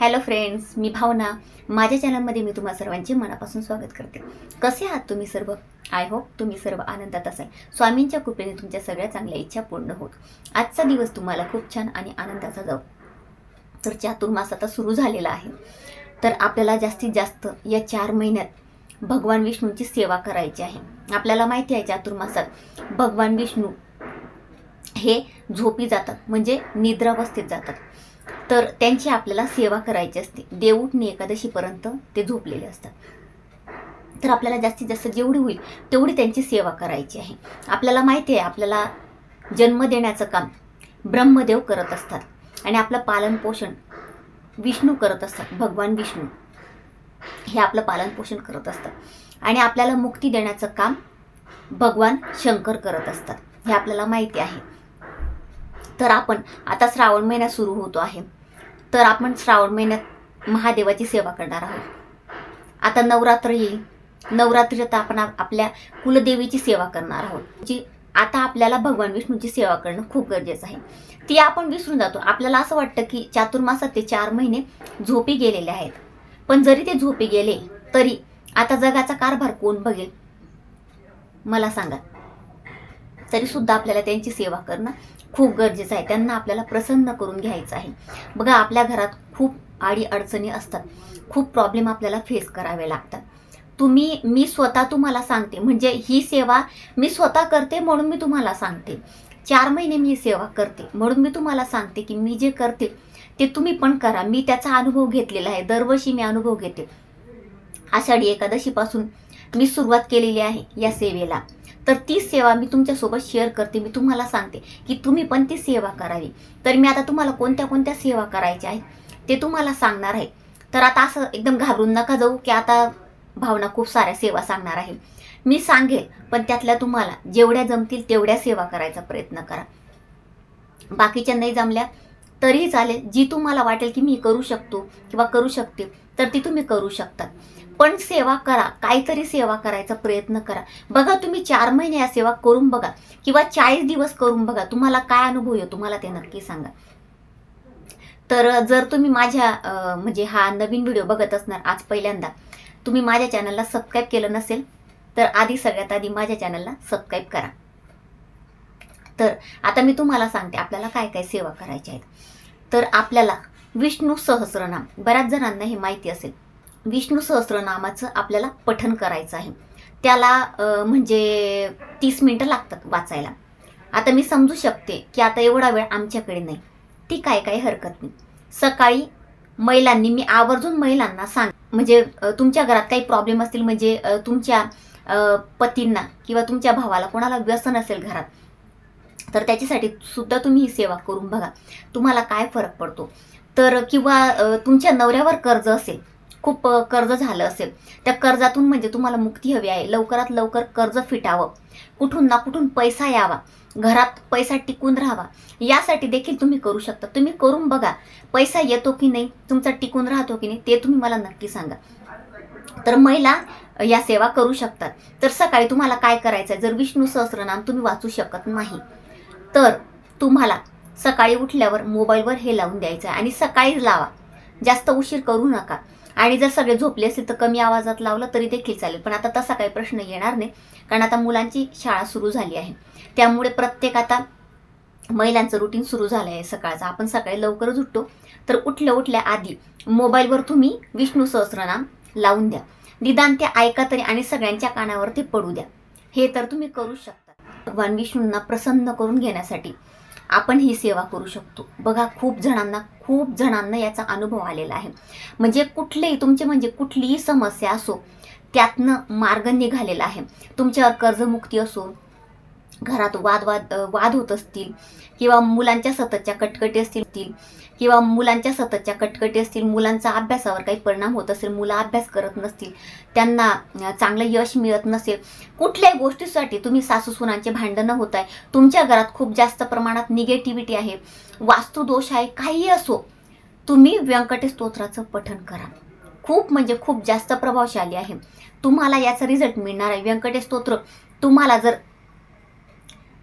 Hello friends मी भावना. माझ्या चॅनलमध्ये मी तुम्हा सर्वांचे मनापासून स्वागत करते. कसे आहात तुम्ही सर्व? आय होप तुम्ही सर्व आनंदात असाल. स्वामींच्या कृपेने तुमच्या सगळ्या चांगल्या इच्छा पूर्ण होत. आजचा दिवस तुम्हाला खूप छान आणि आनंदाचा जाऊ. तर चातुर्मास आता सुरू झालेला आहे. तर आपल्याला जास्तीत जास्त या चार महिन्यात भगवान विष्णूंची सेवा करायची आहे. आपल्याला माहिती आहे चातुर्मासात भगवान विष्णू हे झोपी जातात म्हणजे निद्रावस्थेत जातात. तर त्यांची आपल्याला सेवा करायची असते. देवउठणी एकादशीपर्यंत ते झोपलेले असतात. तर आपल्याला जास्तीत जास्त जेवढी होईल तेवढी त्यांची सेवा करायची आहे. आपल्याला माहिती आहे आपल्याला जन्म देण्याचं काम ब्रह्मदेव करत असतात. आणि आपलं पालनपोषण विष्णू करत असतात भगवान विष्णू. हे आपलं पालनपोषण करत असतात. आणि आपल्याला मुक्ती देण्याचं काम भगवान शंकर करत असतात. हे आपल्याला माहिती आहे. तर आपण आता श्रावण महिना सुरू होतो आहे. तर आपण श्रावण महिन्यात महादेवाची सेवा करणार आहोत. आता नवरात्र येईल. नवरात्रीत आपण आपल्या कुलदेवीची सेवा करणार आहोत. जी आता आपल्याला भगवान विष्णूची सेवा करणं खूप गरजेचं आहे. ती आपण विसरून जातो. आपल्याला असं वाटतं की चातुर्मासात ते चार महिने झोपी गेलेले आहेत. पण जरी ते झोपी गेले तरी आता जगाचा कारभार कोण बघेल? मला सांगा. तरीसुद्धा आपल्याला त्यांची सेवा करणं खूप गरजेचं आहे. त्यांना आपल्याला प्रसन्न करून घ्यायचं आहे. बघा आपल्या घरात खूप आडी अडचणी असतात. खूप प्रॉब्लेम आपल्याला फेस करावे लागतात. तुम्ही मी स्वतः तुम्हाला सांगते. म्हणजे ही सेवा मी स्वतः करते म्हणून मी तुम्हाला सांगते. चार महिने मी ही सेवा करते म्हणून मी तुम्हाला सांगते की मी जे करते ते तुम्ही पण करा. मी त्याचा अनुभव घेतलेला आहे. दरवर्षी मी अनुभव घेते. आषाढी एकादशीपासून मी सुरुवात केलेली आहे या सेवेला. तर ती सेवा मी तुमच्यासोबत शेअर करते. मी तुम्हाला सांगते की तुम्ही पण ती सेवा करावी. तर मी आता तुम्हाला कोणत्या कोणत्या सेवा करायच्या आहेत ते तुम्हाला सांगणार आहे. तर आता असं एकदम घाबरून नका जाऊ की आता भावना खूप साऱ्या सेवा सांगणार आहे. मी सांगेल पण त्यातल्या तुम्हाला जेवढ्या जमतील तेवढ्या सेवा करायचा प्रयत्न करा. बाकीच्या नाही जमल्या तरीही चालेल. जी तुम्हाला वाटेल की मी करू शकतो किंवा करू शकते तर ती तुम्ही करू शकतात. पण सेवा करा. काहीतरी सेवा करायचा प्रयत्न करा. बघा तुम्ही चार महिने या सेवा करून बघा किंवा चाळीस दिवस करून बघा. तुम्हाला काय अनुभव येतो तुम्हाला ते नक्की सांगा. तर जर तुम्ही माझ्या म्हणजे हा नवीन व्हिडिओ बघत असणार आज पहिल्यांदा तुम्ही माझ्या चॅनलला सबस्क्राईब केलं नसेल तर आधी सगळ्यात आधी माझ्या चॅनलला सबस्क्राईब करा. तर आता मी तुम्हाला सांगते आपल्याला काय काय सेवा करायच्या आहेत. तर आपल्याला विष्णू सहस्रनाम बऱ्याच जणांना हे माहिती असेल. विष्णू सहस्रनामाचं आपल्याला पठन करायचं आहे. त्याला म्हणजे तीस मिनटं लागतात वाचायला. आता मी समजू शकते की आता एवढा वेळ आमच्याकडे नाही. ती काय काय हरकत नाही. सकाळी महिलांनी मी आवर्जून महिलांना सांग म्हणजे तुमच्या घरात काही प्रॉब्लेम असतील म्हणजे तुमच्या पतींना किंवा तुमच्या भावाला कोणाला व्यसन असेल घरात तर त्याच्यासाठी सुद्धा तुम्ही ही सेवा करून बघा. तुम्हाला काय फरक पडतो? तर किंवा तुमच्या नवऱ्यावर कर्ज असेल खूप कर्ज झालं असेल त्या कर्जातून म्हणजे तुम्हाला मुक्ती हवी आहे. लवकरात लवकर कर्ज फिटावं. कुठून ना कुठून पैसा यावा. घरात पैसा टिकून राहावा. यासाठी देखील तुम्ही करू शकता. तुम्ही करून बघा पैसा येतो की नाही तुमचा टिकून राहतो की नाही ते तुम्ही मला नक्की सांगा. तर महिला या सेवा करू शकतात. तर सकाळी तुम्हाला काय करायचं आहे जर विष्णू सहस्रनाम तुम्ही वाचू शकत नाही तर तुम्हाला सकाळी उठल्यावर मोबाईलवर हे लावून द्यायचं आहे. आणि सकाळीच लावा. जास्त उशीर करू नका. आणि जर सगळे झोपले असेल तर कमी आवाजात लावलं तरी देखील चालेल. पण आता तसा काही प्रश्न येणार नाही. कारण आता मुलांची शाळा सुरू झाली आहे. त्यामुळे प्रत्येक आता महिलांचं रुटीन सुरू झालं आहे सकाळचं. आपण सकाळी लवकरच उठतो. तर उठल्या उठल्या आधी मोबाईलवर तुम्ही विष्णू सहस्रनाम लावून द्या. निदान ते ऐका तरी आणि सगळ्यांच्या कानावर ते पडू द्या. हे तर तुम्ही करू शकता. भगवान विष्णूंना प्रसन्न करून घेण्यासाठी आपण ही सेवा करू शकतो. बघा खूप जणांना खूप जणांना याचा अनुभव आलेला आहे. म्हणजे कुठलेही तुमचे म्हणजे कुठलीही समस्या असो त्यातनं मार्ग निघालेला आहे. तुमच्यावर कर्जमुक्ती असो घरात वाद वाद वाद होत असतील किंवा मुलांच्या सततच्या कटकटी असतील किंवा मुलांच्या सततच्या कटकटी असतील मुलांचा अभ्यासावर काही परिणाम होत असेल मुलं अभ्यास करत नसतील त्यांना चांगलं यश मिळत नसेल कुठल्याही गोष्टीसाठी तुम्ही सासू सुनांचे भांडणं होत आहे तुमच्या घरात खूप जास्त प्रमाणात निगेटिव्हिटी आहे. वास्तुदोष आहे काही असो तुम्ही व्यंकटेश स्तोत्राचं पठण करा. खूप म्हणजे खूप जास्त प्रभावशाली आहे. तुम्हाला याचा रिझल्ट मिळणार आहे. व्यंकटेश स्तोत्र तुम्हाला जर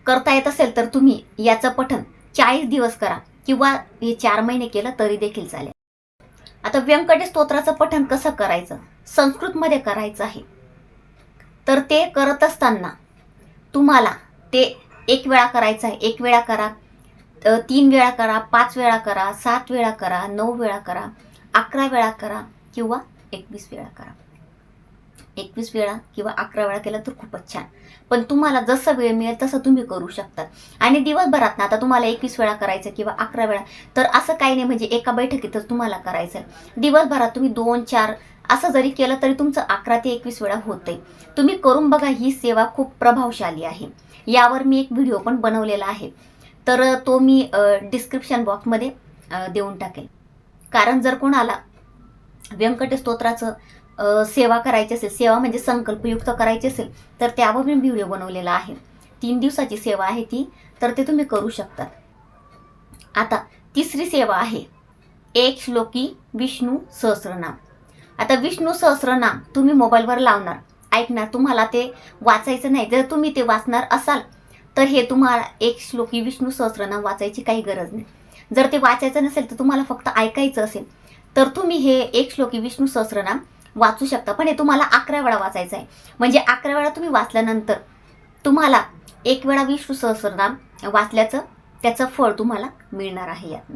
करता येत असेल तर तुम्ही याचं पठण चाळीस दिवस करा. किंवा हे चार महिने केलं तरी देखील चालेल. आता व्यंकटेश स्तोत्राचं पठण कसं करायचं? संस्कृतमध्ये करायचं आहे. तर ते करत असताना तुम्हाला ते एक वेळा करायचं आहे. एक वेळा करा तीन वेळा करा पाच वेळा करा सात वेळा करा नऊ वेळा करा अकरा वेळा करा किंवा एकवीस वेळा करा. एकवीस वेळा किंवा अकरा वेळा केलं तर खूपच छान. पण तुम्हाला जसं वेळ मिळेल तसं तुम्ही करू शकता. आणि दिवसभरात ना आता तुम्हाला एकवीस वेळा करायचं किंवा अकरा वेळा तर असं काही नाही म्हणजे एका बैठकीतच तुम्हाला करायचं दिवसभरात तुम्ही दोन चार असं जरी केलं तरी तुमचं अकरा ते एकवीस वेळा होतंय. तुम्ही करून बघा ही सेवा खूप प्रभावशाली आहे. यावर मी एक व्हिडिओ पण बनवलेला आहे. तर तो मी डिस्क्रिप्शन बॉक्समध्ये देऊन टाकेल. कारण जर कोणाला व्यंकट स्तोत्राचं सेवा करायची असेल सेवा म्हणजे संकल्पयुक्त करायची असेल तर त्यावर मी व्हिडिओ बनवलेला आहे. तीन दिवसाची सेवा आहे ती तर ते तुम्ही करू शकता. आता तिसरी सेवा आहे एक श्लोकी विष्णू सहस्रनाम. आता विष्णू सहस्रनाम तुम्ही मोबाईलवर लावणार. ऐकणार तुम्हाला ते वाचायचं नाही. जर तुम्ही ते वाचणार असाल तर हे तुम्हाला एक श्लोकी विष्णू सहस्रनाम वाचायची काही गरज नाही. जर ते वाचायचं नसेल तर तुम्हाला फक्त ऐकायचं असेल तर तुम्ही हे एक श्लोकी विष्णू सहस्रनाम वाचू शकता. पण हे तुम्हाला अकरा वेळा वाचायचं आहे. म्हणजे अकरा वेळा तुम्ही वाचल्यानंतर तुम्हाला एक वेळा विष्णू सहस्रनाम वाचल्याचं त्याचं फळ तुम्हाला मिळणार आहे यातनं.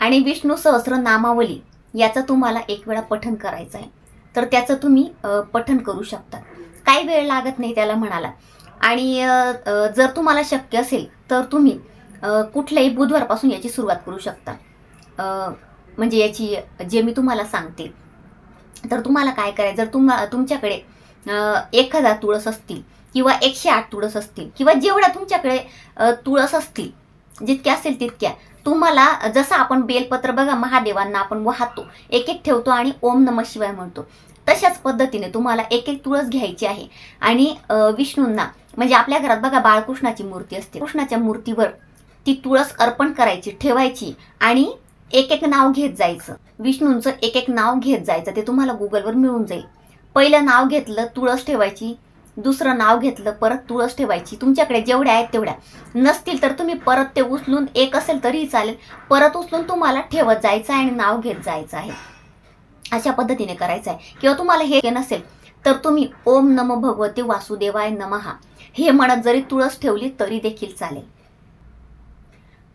आणि विष्णू सहस्र नामावली याचं तुम्हाला एक वेळा पठन करायचं आहे. तर त्याचं तुम्ही पठन करू शकता. काही वेळ लागत नाही त्याला म्हणाला आणि जर तुम्हाला शक्य असेल तर तुम्ही कुठल्याही बुधवारपासून याची सुरुवात करू शकता. म्हणजे याची जे मी तुम्हाला सांगते. तर तुम्हाला काय करायचं जर तुम्हा तुमच्याकडे एक हजार तुळस असतील किंवा एकशे आठ तुळस असतील किंवा जेवढ्या तुमच्याकडे तुळस असतील जितक्या असतील तितक्या तुम्हाला जसं आपण बेलपत्र बघा महादेवांना आपण वाहतो एक एक ठेवतो आणि ओम नम शिवाय म्हणतो. तशाच पद्धतीने तुम्हाला एक एक तुळस घ्यायची आहे. आणि विष्णूंना म्हणजे आपल्या घरात बघा बाळकृष्णाची मूर्ती असते. कृष्णाच्या मूर्तीवर ती तुळस अर्पण करायची ठेवायची आणि एक एक नाव घेत जायचं. विष्णूंचं एक एक नाव घेत जायचं. ते तुम्हाला गुगलवर मिळून जाईल. पहिलं नाव घेतलं तुळस ठेवायची. दुसरं नाव घेतलं परत तुळस ठेवायची. तुमच्याकडे जेवढ्या आहेत तेवढ्या. नसतील तर तुम्ही परत ते उचलून एक असेल तरीही चालेल. परत उचलून तुम्हाला ठेवत जायचं आहे आणि नाव घेत जायचं आहे. अशा पद्धतीने करायचं आहे. किंवा तुम्हाला हे नसेल तर तुम्ही ओम नम भगवते वासुदेवाय नमहा. हे म्हणत जरी तुळस ठेवली तरी देखील चालेल.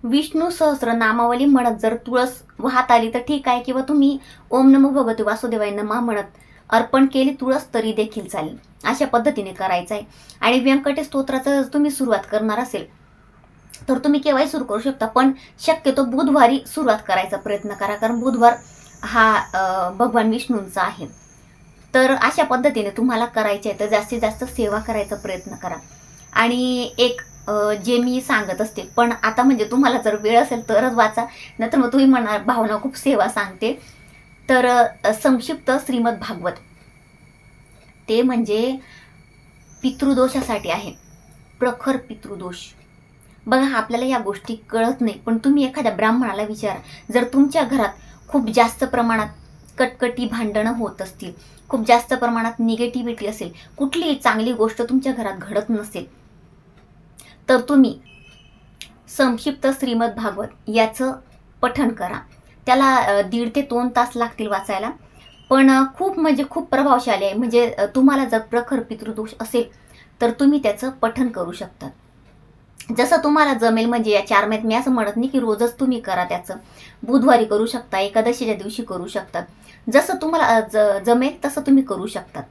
विष्णू सहस्र नामावली म्हणत जर तुळस वाहत आली तर ठीक आहे किंवा तुम्ही ओम नमो भगवती वासुदेवाय नमा म्हणत अर्पण केली तुळस तरी देखील चालेल. अशा पद्धतीने करायचं आहे. आणि व्यंकटेश स्तोत्राचं जर तुम्ही सुरुवात करणार असेल तर तुम्ही केव्हाही सुरू करू शकता पण शक्यतो बुधवारी सुरुवात करायचा प्रयत्न करा कारण बुधवार हा भगवान विष्णूंचा आहे. तर अशा पद्धतीने तुम्हाला करायचे आहे तर जास्तीत जास्त सेवा करायचा प्रयत्न करा. आणि एक जे मी सांगत असते. पण आता म्हणजे तुम्हाला जर वेळ असेल तरच वाचा. नाहीतर मग तुम्ही म्हणा भावना खूप सेवा सांगते. तर संक्षिप्त श्रीमद भागवत. ते म्हणजे पितृदोषासाठी आहे. प्रखर पितृदोष. बघा आपल्याला या गोष्टी कळत नाही. पण तुम्ही एखाद्या ब्राह्मणाला विचारा. जर तुमच्या घरात खूप जास्त प्रमाणात कटकटी भांडणं होत असतील खूप जास्त प्रमाणात निगेटिव्हिटी असेल कुठलीही चांगली गोष्ट तुमच्या घरात घडत नसेल तर तुम्ही संक्षिप्त श्रीमद भागवत याचं पठण करा. त्याला दीड ते दोन तास लागतील वाचायला. पण खूप म्हणजे खूप प्रभावशाली आहे. म्हणजे तुम्हाला जर प्रखर पितृदोष असेल तर तुम्ही त्याचं पठण करू शकता. जसं तुम्हाला जमेल म्हणजे या चार महिन्यात मी असं म्हणत नाही की रोजच तुम्ही करा त्याचं. बुधवारी करू शकता एकादशीच्या दिवशी करू शकता. जसं तुम्हाला ज जमेल तसं तुम्ही करू शकता.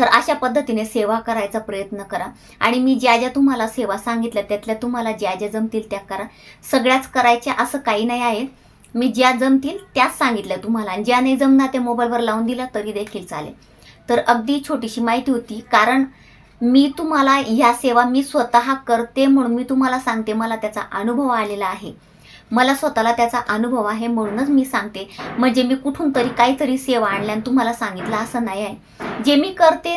तर अशा पद्धतीने सेवा करायचा प्रयत्न करा. आणि मी ज्या ज्या तुम्हाला सेवा सांगितल्या त्यातल्या तुम्हाला ज्या ज्या जमतील त्या करा. सगळ्याच करायच्या असं काही नाही आहे. मी ज्या जमतील त्याच सांगितल्या तुम्हाला. आणि ज्या नाही जमणार ते मोबाईलवर लावून दिला तरी देखील चालेल. तर अगदी छोटीशी माहिती होती कारण मी तुम्हाला ह्या सेवा मी स्वतः करते म्हणून मी तुम्हाला सांगते मला त्याचा अनुभव आलेला आहे. मला स्वतःला त्याचा अनुभव आहे म्हणूनच मी सांगते. म्हणजे मी कुठून तरी काहीतरी सेवा आणल्या आणि तुम्हाला सांगितलं असं नाही आहे. जे मी करते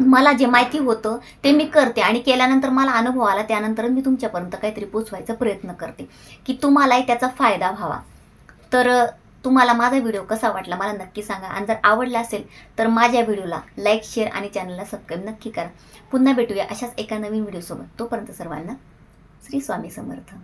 मला जे माहिती होतं ते मी करते आणि केल्यानंतर मला अनुभव आला त्यानंतर मी तुमच्यापर्यंत काहीतरी पोचवायचा प्रयत्न करते. की तुम्हालाही त्याचा फायदा व्हावा. तर तुम्हाला माझा व्हिडिओ कसा वाटला मला नक्की सांगा. आणि जर आवडला असेल तर माझ्या व्हिडिओला लाईक शेअर आणि चॅनलला सबस्क्राईब नक्की करा. पुन्हा भेटूया अशाच एका नवीन व्हिडिओसोबत. तोपर्यंत सर्वांना श्री स्वामी समर्थ.